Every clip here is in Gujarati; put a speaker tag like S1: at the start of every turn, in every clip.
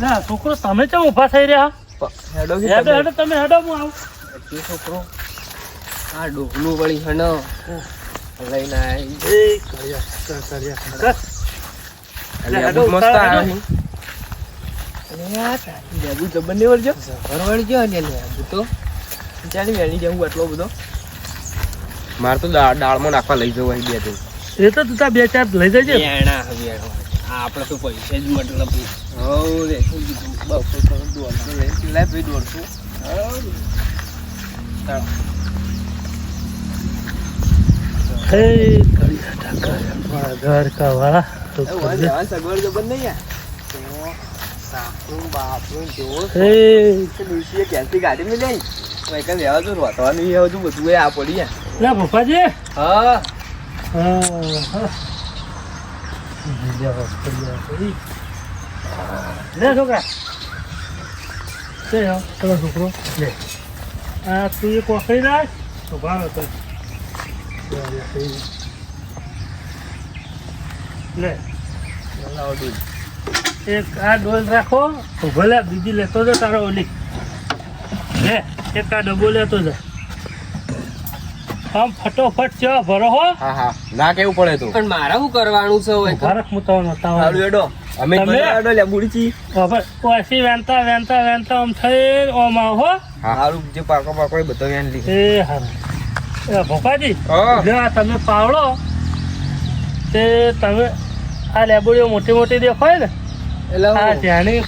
S1: ના છોકરો તમે ચમ ઊભા થઈ રહ્યા?
S2: હેડો
S1: હેડો હેડો તમે હેડો હું આવું.
S2: કે છોકરો. આ ડોકલું વળી હણો લઈને
S1: એ કર્યા કર્યા કર હેડો,
S2: મસ્ત
S1: ઉતાર,
S2: આવ્યો
S1: હેડો.
S2: છે. અરે આ તારી લેબુ જબર નહીં વળજો જબર વળજો અલ્યા લેબુ તો. ચાલી વેણી જવું આટલો બધો. મારે તો દાળમાં નાખવા લઈ જવું અહીં બે
S1: એ તો તું બે ચાર લઈ જજે.
S2: આપણે તો પૈસે જ મતલબ બાપરું જોવો
S1: હે
S2: તો ક્યાંથી ગાડી મેં લઈ વહીકલ રહેવા તો રોતવાનું એ બધું બધું આ પડી યાર
S1: લે ભોપાજી
S2: હા
S1: હા લે છોકરા. આવ, પેલો છોકરો લે. આ તું એક વાકડી રાખ તો ભાવ હતો લે.
S2: લાવો દૂધ
S1: એક આ ડોલ રાખો તો ભલે બીજી લેતો જ તારો ઓલી. લે એક આ ડબ્બો લેતો જા. આમ ફટોફટ ચ ભરો હો.
S3: હા હા. ના કેવું પડે તું?
S2: પણ મારે શું કરવાનું છે
S1: ભારત હું તમને
S2: એડો
S3: અમે
S1: તમે-
S2: લે બુડીચી.
S1: બાપા પછી વેંતા વેંતા વેંતા ઓમ થઈ ઓમ આવો? હો.
S3: હા
S2: સારું જે પાકો પાકો એ બધો વેન લી
S1: એ હારું. એ ભોપાજી
S3: હા.
S1: જો આ તમે પાવડો તે તમે આ લેબોડીઓ મોટી મોટી દેખાય ને
S2: એટલે
S1: આ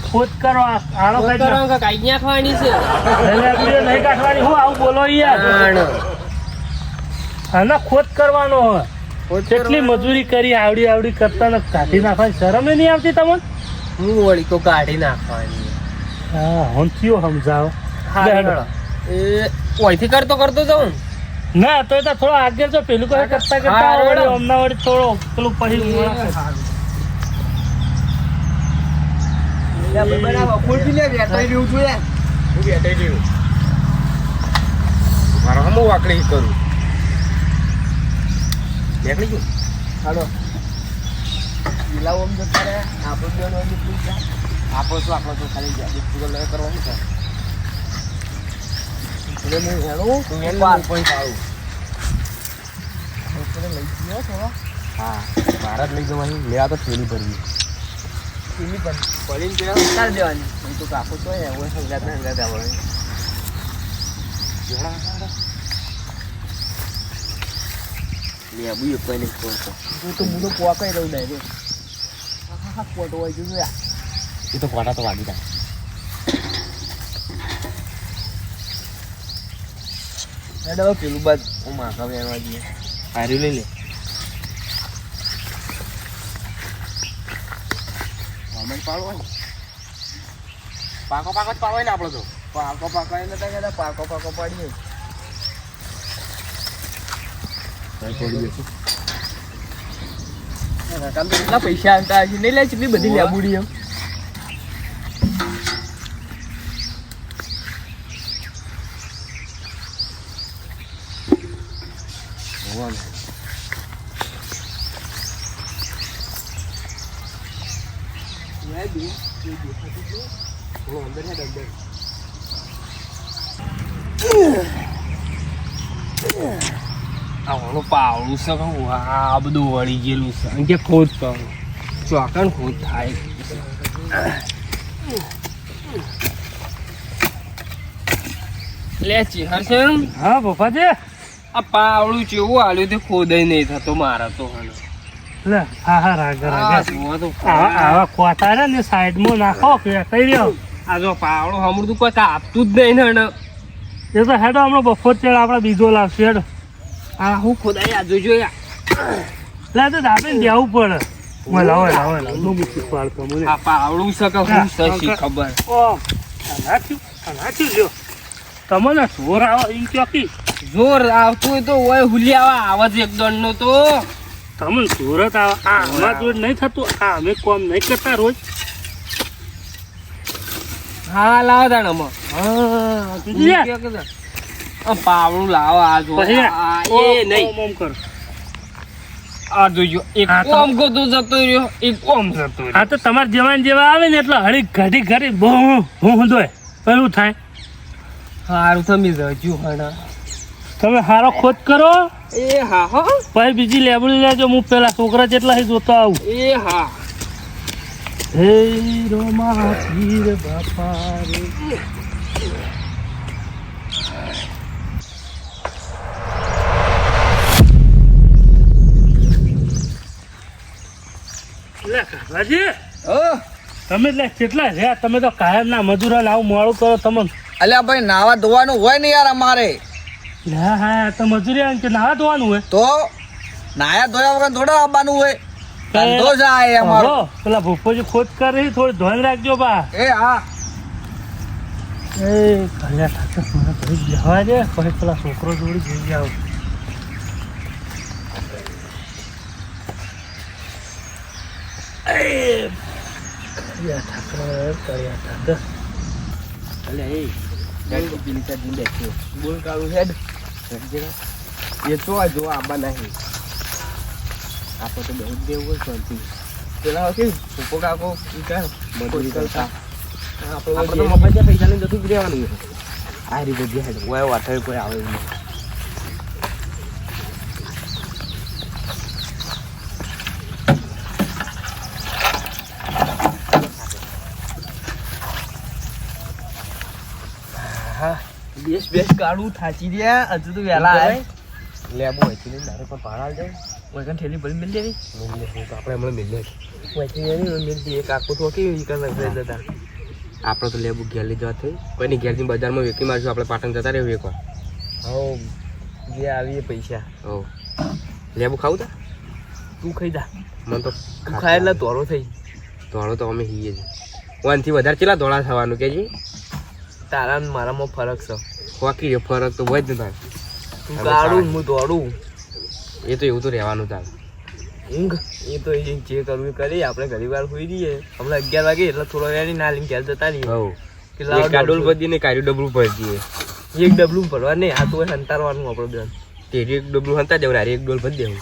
S1: ખોદ
S2: કરવાનું કે કાઢી નાખવાની છે?
S1: નાખો. લેબોડીઓ નહીં કાઢવાની હું આવું બોલો યાર
S2: તાણ.
S1: આના ખોદ કરવાનો હોય. કેટલી મજૂરી કરી આવડી આવડી કરતા ને કાઢી નાખવાની? શરમ નહીં આવતી તમને?
S2: હું વળી તો કાઢી નાખવાની.
S1: હા હંસીઓ સમજાવો? લે.
S2: એ ઓયથી કરતો કરતો જાઉં
S1: ના? તો તો થોડો આગળ જો પેલું કોઈ કરતા કરતા વળી હમણાં વળી. થોડો પેલું પછી છું યાર
S3: હું. બેઠી ગયું મારા હમું વાકડી કરું. નીકળી ગયું?
S2: હાલો. ગિલાઓ આમ જતા રહે આપણો બેન હોય નીકળી ગયા
S3: આપણો શું? આપણો તો ખાલી જાડી પૂરો લઈ કરવાનું છે.
S2: એટલે હું હેડું
S3: તું એમ
S2: પાર.
S3: પોઈન્ટ
S2: આવું. લઈ ગયો થોડો.
S3: હા. ભારત લઈ જવાની. મેળા તો થેલી ભરવી.
S2: પીલી ભર પડીને પેલા ઉતાર દેવાની. હું તો કાપો તો એવું સંગાત ને સંગાત આવડે લેબુ એક કોઈ નહીં ખોલતો હું તો હું તો પોકાઈ રહું ડાયરેક્ટ હા હા પોટો હોય જોયું. યાર
S3: એ તો કોટા તો વાગી જાય.
S2: હેડ પેલું બાદ હું માખા વેણવા જઈએ.
S3: હાર્યું લઈ લે.
S2: વામન પાડો
S3: પાકો પાકો જ પાડો ને આપણો તો.
S2: પાકો પાકો એ નતા કહેતા પાકો પાકો પાડીએ
S3: પડી જશે
S2: કાકા તો કેટલા પૈસા આવતા હશે નહીં લે કેટલી બધી
S3: હોવે.
S2: લેબુડી એમ આવડું પાવડું છે કહું આ બધું વળી ગયેલું છે અને કે ખોદ કરો ચોકણ ખોદ થાય લે ચિહર છે હા
S1: હા છે
S2: આ પાવડું ચેવું આલ્યું તે ખોદાય નહીં થતો મારા તો
S1: લે હા હા રાગ
S2: આ તો
S1: આવા રે ને સાઈડમાં નાખો કે
S2: આ જો પાવડો હમણાં કોઈ કાપતું જ નહીં ને.
S1: એ તો હેડો, હમણાં બફોર ચેડ આપણે બીજો લાવશું, હેડો
S2: આ હું ખોદાય આ. જોજો યાર
S1: તો દાબીને દેવું પડે. ઓય લાવો લાવો લાવો. નો મૂકી પાડતો મને.
S2: આ પાવડું છે હું છે ખબર.
S1: ઓ નાખ્યું નાખ્યું લ્યો તમને જોર આવે એમ ચોકી
S2: જોર આવતું હોય તો ઓય હુલિયાવા આવાજ એક દંડ નો તો.
S1: તમને સુરત આવે. આ આમાં જોડ નહીં થતું. આ અમે કોમ નહીં કરતા રોજ.
S2: હા લાવો દાણ અમે
S1: હા લે.
S2: પાવડું લાવો આ જો એ નહીં.
S1: ઓમ, ઓમ કર.
S3: આ જોજો એક ઓમ ગોતો જતો રહ્યો એક ઓમ જતો રહ્યો.
S1: આ તો તમારા જવાન જેવા આવે ને એટલે હળી ઘડી ઘડી બહુ હું દોય પેલું થાય.
S3: હારું તમે જજો હણા.
S1: તમે હારો ખોદ કરો.
S3: એ હા હો.
S1: પછી બીજી લેબડી લેજો. હું પેલા છોકરા જેટલા જોતો આવું.
S3: એ હા.
S1: હે રોમા પીર બાપા રે. લે કાકાજી તમે લે કેટલા રહ્યા? તમે તો કાયમ ના મજૂરા આવું મોડું કરો તમે
S4: અલ્યા ભાઈ નાવા ધોવાનું હોય ને યાર અમારે.
S1: હા હા તો મજૂરી કે નાવા ધોવાનું હોય?
S4: તો નાયા ધોયા વગર થોડા આવવાનું હોય. ધંધો જાય અમારો.
S1: પેલા ભૂપોજી ખોદ કરી થોડી ધોન રાખજો બા.
S4: એ હા.
S1: એ કયા ઠાકર મને ભાઈ જવા દે પછી પેલા છોકરો જોડી જઈ આવ. કયા ઠાકર કયા ઠાકર
S3: અલે એ બોલ કાળું હેડ એ તો આ જો આબા નહીં આપણે તો બહુ જ દેવું હોય શાંતિ પેલા કે ઉપો કાકો ઈ કાં મજૂરી કરતા આપણે તો મફત પૈસા લઈને જતું જ રહેવાનું આ રીતે બેહાડ ઓય વાઠે કોઈ આવે નહીં
S4: બેસ બેસ કાઢું થાચી રહ્યા હજુ તો વહેલા આવે
S3: લેબુ હોય પણ ભાડા જાય
S4: કોઈ કણ ભરી મિલ દેવી?
S3: આપણે હમણાં વચ્ચે તો કેવી ઈ કરે દાદા આપણે તો લેબુ ઘેર લઈ જવા થઈ કોઈની ઘેરથી બજારમાં વેકી મારશું આપણે પાટણ જતા રહેવું એકવાર
S4: હો જે આવીએ પૈસા.
S3: હો લેબુ ખાવું તા?
S4: તું ખાઈ જા.
S3: મને તો
S4: ખાય એટલે તોરો થઈ.
S3: ધોળો તો અમે હીએ જ વનથી વધારે ચેલા ધોળા થવાનું કે જી?
S4: તારા મારામાં ફરક છે.
S3: હોકી ફરક તો હોય જ ને
S4: તું કાઢું હું દોડું.
S3: એ તો એવું તો રહેવાનું તાર.
S4: ઊંઘ? એ તો એ જે કરવું કરી આપણે ઘણી વાર સુઈ જઈએ. હમણાં અગિયાર વાગે એટલે થોડો વેરી ના લઈને ઘેર જતા રહીએ.
S3: હવ.
S4: કે
S3: ગાડોલ કાડોલ ને કાઢ્યું ડબલું ભરી દઈએ
S4: એક ડબલું ભરવા નહીં આ તો સંતારવાનું આપણો બેન
S3: તેરી એક ડબલું હંતા દેવું એક ડોલ ભરી દેવું.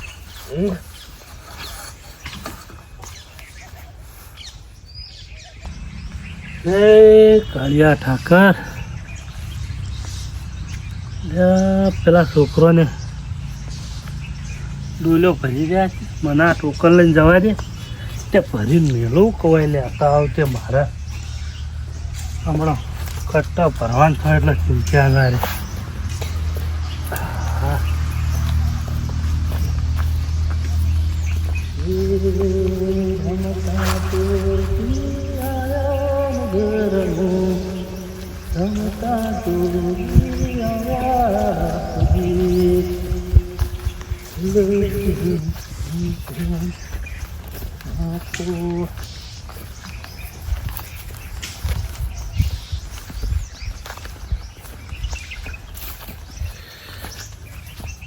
S4: ઊંઘ?
S1: કાળિયા ઠાકર. પેલા છોકરોને ડોલો ભરી રહ્યા છે મને આ ટોકન લઈને જવા દે. તે ભરી મેળવું કવાય લેતા આવતે મારા. હમણાં કટ્ટા ભરવાનું થાય એટલે ચિંતા ના રે આયા ઘરનું, રમતા દોરી આયા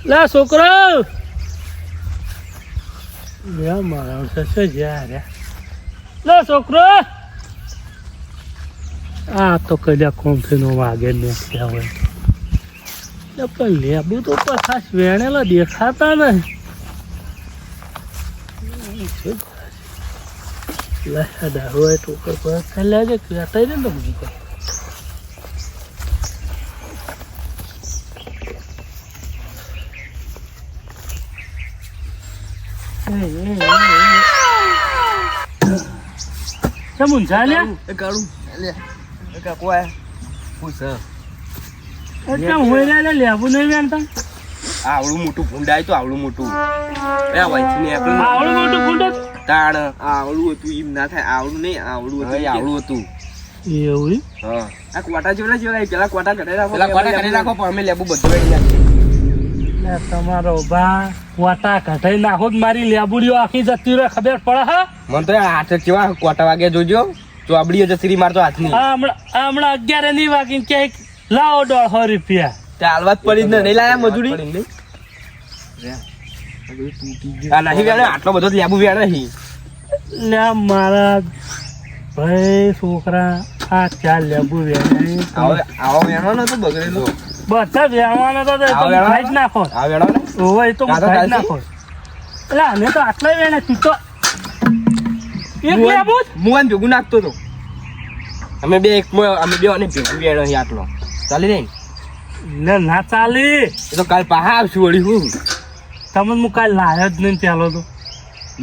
S1: લા છોકરો મારા સસે જ્યાં લે છોકરો! આ તો કદાચ કોમ્ફીનો વાગે ને ત્યાં હોય પણ લેબુ તો ખાસ વેણેલા દેખાતા ને હોય ચાલ્યા
S4: કાઢું
S1: એટલે લે નહીં વેણતા
S3: આવડું મોટું ભૂંડાય તો આવડું મોટું. એ ને
S1: આવડું મોટું કુંડ
S3: તાણ
S4: આવડું હતું એમ ના થાય આવડું નહીં આવડું હતું.
S3: આવડું હતું.
S1: એવું
S3: હા.
S4: આ કોટા જેવડા જેવડા પેલા કોટા રાખો
S3: પેલા કોટા નાખો પણ અમે લેબુ બધું વેડી નાખીએ.
S1: તમારો બા વાટા કઢાઈ નાખો જ મારી લેબુડીઓ આખી જતી રહે ખબર પડે હા?
S3: મને તો હાથે કેવા કોટા વાગ્યા જોજો. ચોબડીઓ જસરી મારતો હાથની.
S1: આ હમણાં હમણાં અગિયારની વાગી ક્યાંક લાવો દોઢસો રૂપિયા.
S4: ચાલવા જ પડી ને નહીં લાયા મજૂરી?
S3: આ નહીં વેણે આટલો બધો લેબુ વેણે નહીં
S1: લે મારા ભાઈ છોકરા આ ચાર લેબુ વેચાય
S4: આવો આવો વેણો નતો બગડેલો.
S1: બધા વેણવાના તો? ખાઈ જ નાખો.
S3: આ વેણો ને
S1: ઓવે તો ખાઈ જ નાખો. એટલે અમે તો આટલા વેણે તું તો?
S2: મુવાન ભેગું નાખતો તો. અમે બે એક અમે બે અને ભેગું વેણ અહીં આટલો. ચાલી રહી
S1: ના? ના ચાલે.
S2: એ તો કાલ પાહા આવશું વળી હું?
S1: તમે હું કાલ લાયો જ નહીં ચાલો તો.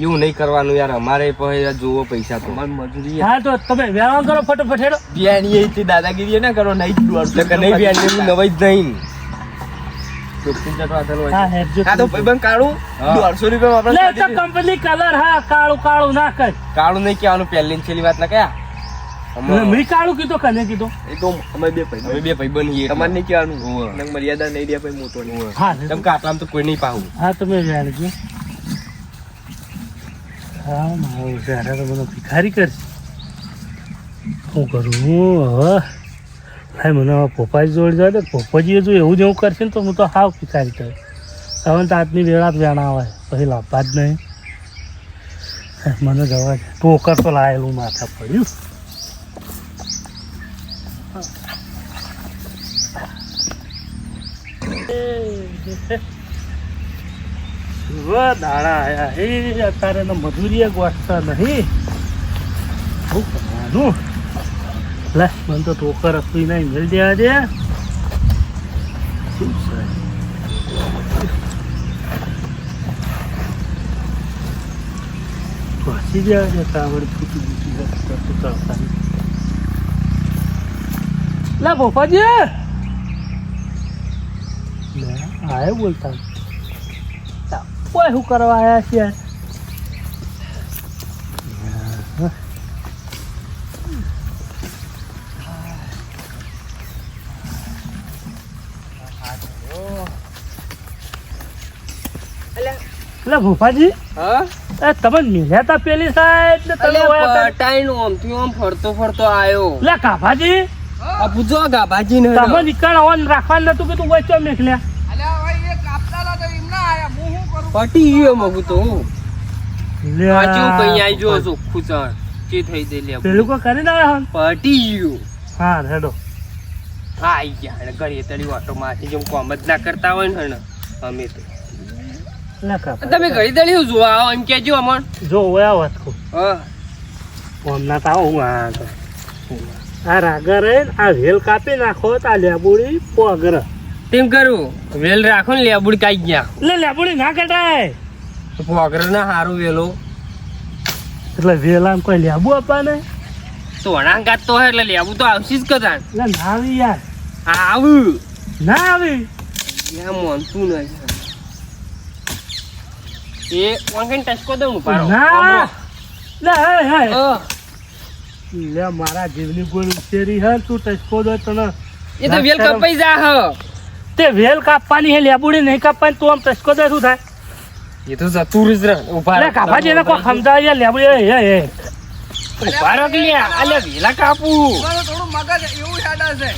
S2: એવું નહીં કરવાનું યાર અમારે પણ જોવો પૈસા તો. મજૂરી
S1: હા તો તમે વેળા કરો ફટોફટ હેડો.
S2: બિયાની એ દાદાગીરી ના કરો નહીં જ દોડતો કે નહીં બિયાની હું નવાઈ જ નહીં. કાળું?
S3: હા.
S2: દોઢસો રૂપિયા
S1: લે
S2: આપણે
S1: તો કંપની કલર હા કાળું કાળું ના કર.
S2: કાળું નહીં કહેવાનું પહેલી ને છેલ્લી વાત ના કયા?
S1: એટલે મેં કાળું કીધું કને કીધું?
S2: એ તો અમે બે ભાઈ. અમે બે ભાઈબંધ છીએ તમારે નહીં કહેવાનું? નંગ મર્યાદા નહીં દે ભાઈ મોટો
S1: હા
S2: કે તો કોઈ નહીં પાવું
S1: હા તમે વેણજો હા મારું ત્યારે તો મને ભિખારી કરશે. શું કરું હવે? ભાઈ, મને હવે પોપાજી જોડી જાય તો પોપાજીએ જો એવું જેવું કરશે ને તો હું તો હાવ પિતારી કરે હવે તો આજની વેળા જ વેણા આવે પછી લાભા જ નહીં. મને જવા ટોકર તો લાયેલું માથા પડ્યું દાડા આયા. હે અત્યારે મજૂરીએ ગોઠતા નહીં. શું કરવાનું? લે મને તો ટોકર આપી નહીં મેળ દેવા દે શું છે વાંચી દેવા દે કાવડ ફૂટી ફૂટી કરતું કરતા લે ભોપાજી લે આયો બોલતા કોઈ શું કરવા આવ્યા છે એટલે ભૂપાજી
S2: હા?
S1: તમે મિલ્યા તા પેલી સાહેબ ને તમે વયા તા.
S2: પટાઈનો આમથી આમ ફરતો ફરતો આયો.
S1: લે કાભાજી
S2: આ પૂછો કાભાજી ને
S1: તમે નીકળ ઓન રાખવાનું નતું કે તું વચ્ચે કરું?
S2: પટી ગયો મગુ તો.
S1: લે
S2: પાછું કઈ આઈ જો ચોખ્ખું ચાર જે થઈ દે લે
S1: પેલું કો કરી ના હન?
S2: પટી ગયો.
S1: હા હેડો.
S2: આઈ ગયા ઘડીએ તળી ઓટો માથી જેમ કોમ જ ના કરતા હોય ને. અમે તો. તમે ઘડી તળી જોવા આવો એમ કેજો અમણ.
S1: જો હોય આવો કો
S2: હા.
S1: ઓમના તો આવું આ તો. આ રાગર હે આ વેલ કાપી નાખો તો આ લેબુડી પોગર.
S2: તેમ કરું વેલ રાખો ને લેબુડી કાઈ ગયા
S1: એટલે લેબુડી ના કટાય
S2: પોગર ના હારું વેલો.
S1: એટલે વેલામ કોઈ લેબુ આપવાને
S2: તો અણાંગાત તો હે એટલે લેબુ તો આવશે જ કદાચ.
S1: ના આવી યાર.
S2: આવું.
S1: ના આવી.
S2: યા મોનતું નહીં. એ ઓનલાઈન ટચકો દઉં પારો
S1: ના. લે હે હે. લે મારા જીવની ગોળ ઉતેરી હે તું ટચકો દો તને.
S2: એ તો વેલ કપાઈ જા હ.
S1: તે વેલ કાપવાની હે લેબુડી નહીં કાપવાની તું આમ ટચકો દે શું થાય?
S2: એ તો જતું જ રહે ઊભા
S1: અરે કાભાજી એને કોઈ સમજાવે લેબુડી હે હે
S2: ઊભા રહો કે અલે વેલા કાપું.
S5: થોડું મગજ એવું હેડા છે.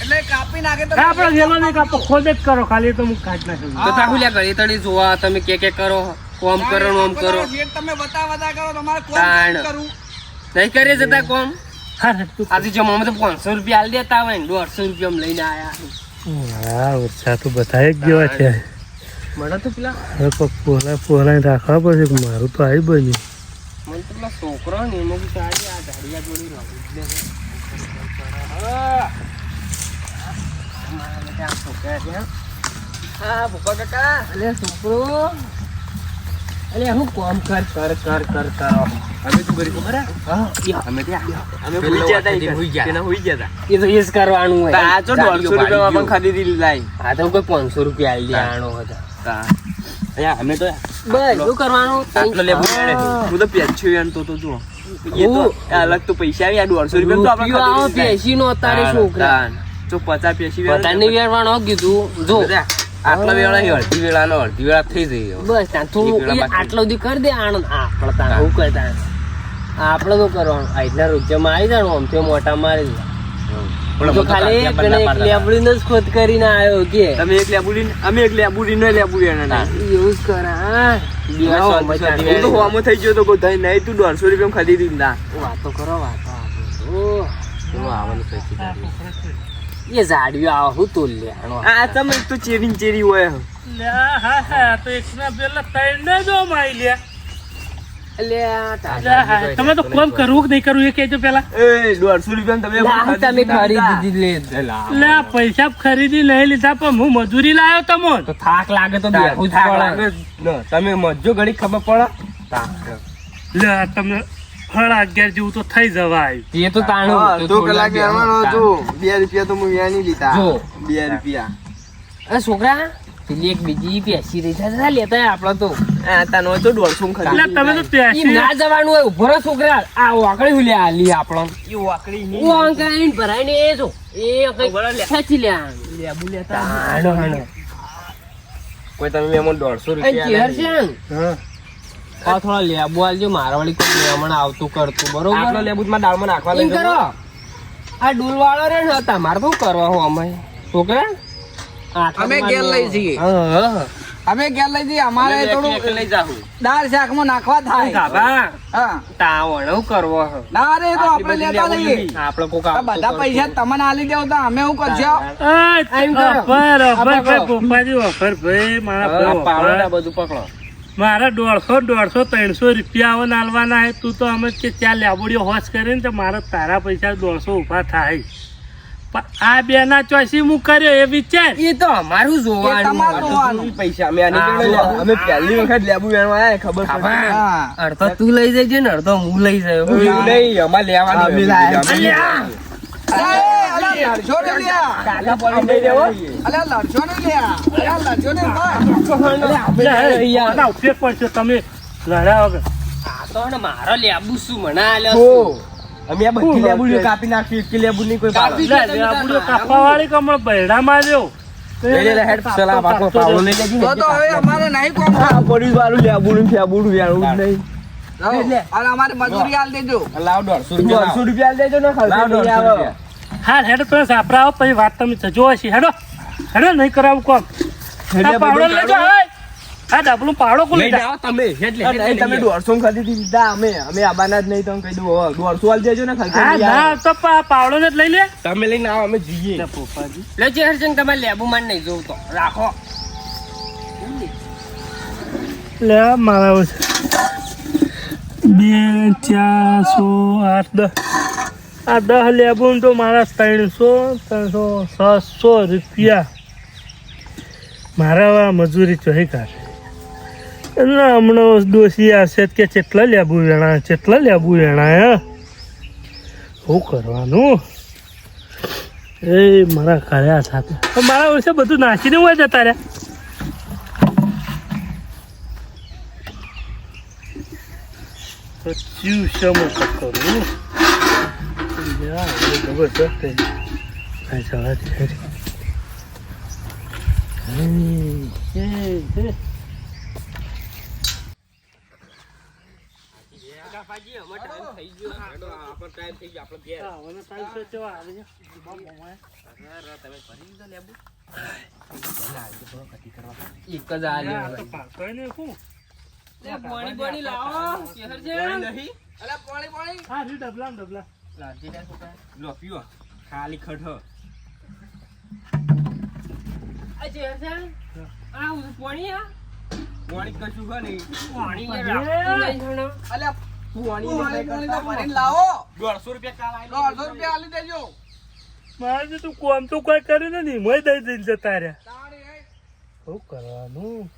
S5: એટલે કાપી નાખે તો
S1: આપણે વેલો નહીં કાપો ખોદ જ કરો ખાલી તો હું કાઢ નાખું.
S2: તો તાહુ લ્યા ઘડી તળી જોવા તમે કે કે કરો કોમ કરો ઓમ કરો.
S5: તમે બતા બતા કરો તમારે કોણ
S2: તાણ. નહીં કરે જતા કોમ?
S1: હા હા, તું
S2: આજે જમવામાં તો પાંચસો રૂપિયા આલ દેતા હોય ને દોઢસો રૂપિયા લઈને આયા.
S1: હા ઓછા તો બતાવી જ જેવા છે.
S2: મને તો પેલા.
S1: હવે પોલા પોલા રાખવા પડશે મારું તો આવી બન્યું.
S2: મને તો પેલા છોકરો ને એમાં આ ધાડિયા જોડી. જો પાંચસો રૂપિયા આલી આણો કરવાનું
S3: પેચ્યું તો જુઓ. એ અલગ તો પૈસા આવ્યા દોઢસો રૂપિયા.
S2: પેશી નો અત્યારે છોકરા.
S3: જો પચાસ પેસી
S2: બધાને વેરવાનો કીધું. જો.
S3: આટલા વેળા અહીં અડધી અડધી વેળા થઈ જઈ.
S2: બસ થોડું આટલો કરી દે આનંદ
S3: હું
S2: કહેતા આપણે તો કરવાનું. આજના રૂપિયા મારી જાણું આમ તો મોટા મારી તો ખાલી એક
S3: બંને પાડતા.
S2: જ ખોદ કરીને આવ્યો કે.
S3: તમે એક લેબુ અમે એક લેબુ લઈને લેબુ વેણે ના.
S2: એવું જ કરે હા.
S3: તો હોમો થઈ ગયો તો બધા નહીં તું દોઢસો રૂપિયા ખરીદી ના
S2: વાતો કરો વાતો એ ઝાડિયો આવો હું તો લેણો
S3: આ તમે તો ચેરી ચેરી હોય
S1: લે હા હા તો એકના પેલા ત્રણ જો માઈ લે.
S2: આ
S1: તમે તો કોમ કરવું કે નહીં કરવું એ કહેજો પેલા.
S3: એ દોઢસો રૂપિયા તમે
S2: તમે ખરીદી લે.
S1: લે પૈસા ખરીદી લઈ લીધા પણ હું મજૂરી લાવ્યો તમો
S2: તો થાક લાગે તો
S3: થાક લાગે. તમે મજો ઘડી ખબર પડે?
S1: લે આ તમને સાડા અગિયાર જેવું તો થઈ જવાય.
S2: એ તો તાણું તો
S5: કલાક
S2: રહેવાનો
S5: એમાં બે રૂપિયા તો હું વ્યાની લીધા.
S2: જો.
S5: બે રૂપિયા.
S2: અરે છોકરા પેલી એક બીજી પેસી રહી છે. લેતા આપડે તો.
S3: આ તો દોઢસો ખરી
S1: તમે તો પેસી
S2: ના જવાનું હોય. ઊભો રહો છોકરા. આ વાકડી હુલે લી આપણો.
S3: એ વાકડી ની
S2: ઓ ભરાય ને એ જો. એ કઈ ખેંચી લે.
S3: લેબુ લેતા
S2: હાડો હાડો
S3: કોઈ તમે મેમો દોઢસો રૂપિયા
S2: થોડા લેબુ આલજો મારા વાળી કોઈ મહેમાન આવતું કરતું બરોબર?
S3: આટલો લેબુ માં દાળમાં નાખવા લઈ
S2: કરો. આ ડૂલ વાળો રે ને તમારે શું કરવા હું અમે? છોકરા
S5: અમે
S2: ગેલ
S5: લઈ જઈએ.
S2: હા, હા, હા.
S5: અમે ગેલ લઈ જઈએ અમારે થોડું
S3: લઈ જાઉં
S5: દાળ શાકમાં નાખવા થાય. હા.
S2: તાવણ હું કરવો હે?
S5: ના રે તો આપણે લેતા જઈએ.
S2: આપણે કોક
S5: બધા પૈસા તમને આલી દેવ તો અમે શું
S1: કરજો ઓફર
S2: આ
S1: ભાઈ. પપ્પાજી ભાઈ મારા
S2: પાવડા બધું પકડો.
S1: મારા દોઢસો દોઢસો ત્રણસો રૂપિયા નાલવાના હે તું તો અમે કે ત્યાં લેબોડીઓ હોશ કરીને તો મારા તારા પૈસા દોઢસો ઊભા થાય. પણ આ બે ના ચોઈસી હું કર્યો એ વિચાર.
S2: એ તો અમારું જોવાનું
S3: પૈસા. અમે અમે પહેલી વખત લેબુ વેણવા ખબર
S5: હા
S2: અડધો તું લઈ જજે ને અડધો હું લઈ જાય.
S3: નહીં અમારે લેવાનું
S5: લડશો ને લ્યા.
S3: કાકા પડી નહીં દેવો.
S5: અલા, લડશો ને લ્યા. અલા, લડશો ને બા.
S1: લે, હે, ઉપયોગ પડશે તમે લડ્યા વગર
S2: આ તો ને મારો લેબુ શું મને આલ્યો
S3: અમે આ બધી લેબુડીઓ કાપી નાખી કોઈ
S1: કાપવા વાળી કમળ બૈડા માર્યો
S5: અમારે મજૂરી દેજો
S3: લાવ રૂપિયા દેજો ને દોઢસો રૂપિયા.
S1: હા હેડો તમે સાપરા આવો પછી વાત તમે જો હશે હેડો. હેડો નહીં કરાવું કોમ. પાવડો લેજો હવે હા ડબલું પાવડો કોણ
S3: લઈ
S1: લીધા?
S3: તમે. એટલે તમે દોઢસો માં ખરીદી દીધા અમે અમે આબાના જ નહીં તમે કહી દો દોઢસો વાળી દેજો ને ખાલી
S1: હા ના તો પાવડો ને જ લઈ લે.
S3: તમે લઈને આવો અમે જઈએ.
S1: લે, પોપાજી
S2: લે જે હરજંગ તમારે લેબુ માન નહીં જોવું તો. રાખો.
S1: લે મારા બે ચાર સો આઠ દસ. આ દસ લેબું તો મારા ત્રણસો ત્રણસો, સાતસો રૂપિયા. મારા મજૂરી ચોહી કાઢે. એટલે હમણાં દોશી આવશે કે કેટલા લેબુ વેણા કેટલા લેબુ વેણા હે? શું કરવાનું? એ મારા કર્યા સાથે. મારા વર્ષે બધું નાસીને હોય જતા રહ્યા? ચીવ શમો કરું છે આ જવાથી?
S2: એક જ
S1: આ તો પાછળ ને શું?
S2: લે પાણી પાણી લાવો શેહરજંગ.
S5: અલા, પાણી, પાણી.
S1: હા, ડબલા ડબલા.
S3: લો, પીવો. ખાલી હું
S2: પાણી
S3: કશું હ નહીં.
S2: પાણી નહીં
S5: લાવો
S3: દોઢસો રૂપિયા
S5: દોઢસો રૂપિયા આલી દેજો
S1: મારે તો તું કોમ તો કોઈ કર્યું નથી મય દઈ દઈને જતા રહ્યા શું કરવાનું